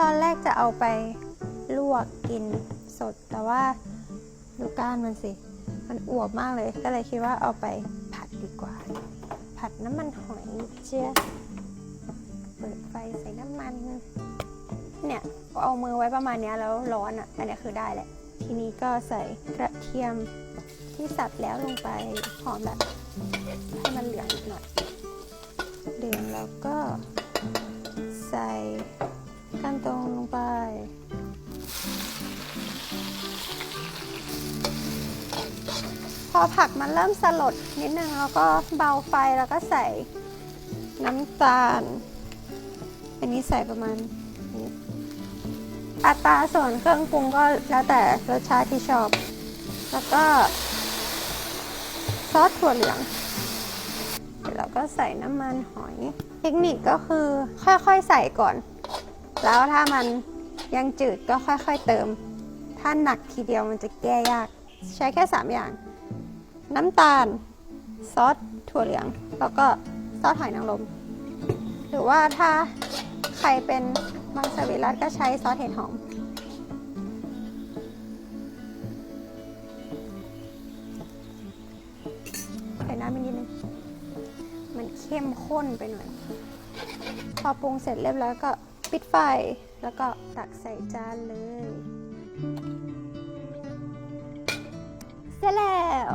ตอนแรกจะเอาไปลวกกินสด แต่ว่าดูก้านมันสิ มันอวบมากเลย ก็เลยคิดว่าเอาไปผัดดีกว่า ผัดน้ำมันหอยเจียเปิดไฟใส่น้ำมัน เนี่ยเอามือไว้ประมาณนี้แล้วร้อนอะ อันนี้คือได้แหละ ทีนี้ก็ใส่กระเทียมที่สับแล้วลงไปหอมแบบให้มันเหลืองอีกหน่อยเหลืองแล้วก็ พอผักมันเริ่มสลดนิดนึงแล้วก็เบาไฟแล้วก็ใส่น้ำตาล อันนี้ใส่ประมาณอัตราส่วนเครื่องปรุงก็แล้วแต่รสชาติที่ชอบ แล้วก็ซอสถั่วเหลืองแล้วก็ใส่น้ำมันหอย เทคนิคก็คือค่อยๆใส่ก่อน แล้วถ้ามันยังจืดก็ค่อยๆเติม ถ้าหนักทีเดียวมันจะแก้ยาก ใช้แค่ 3 อย่าง น้ำตาล ซอสถั่วเหลือง แล้วก็ซอสหอยนางรมหรือว่าถ้าใครเป็นมังสวิรัตก็ใช้ซอสเห็ดหอม ใส่น้ำไปนิดนึง มันเข้มข้นไปหน่อย พอปรุงเสร็จเรียบร้อยก็ปิดไฟ แล้วก็ตักใส่จานเลย เสร็จแล้ว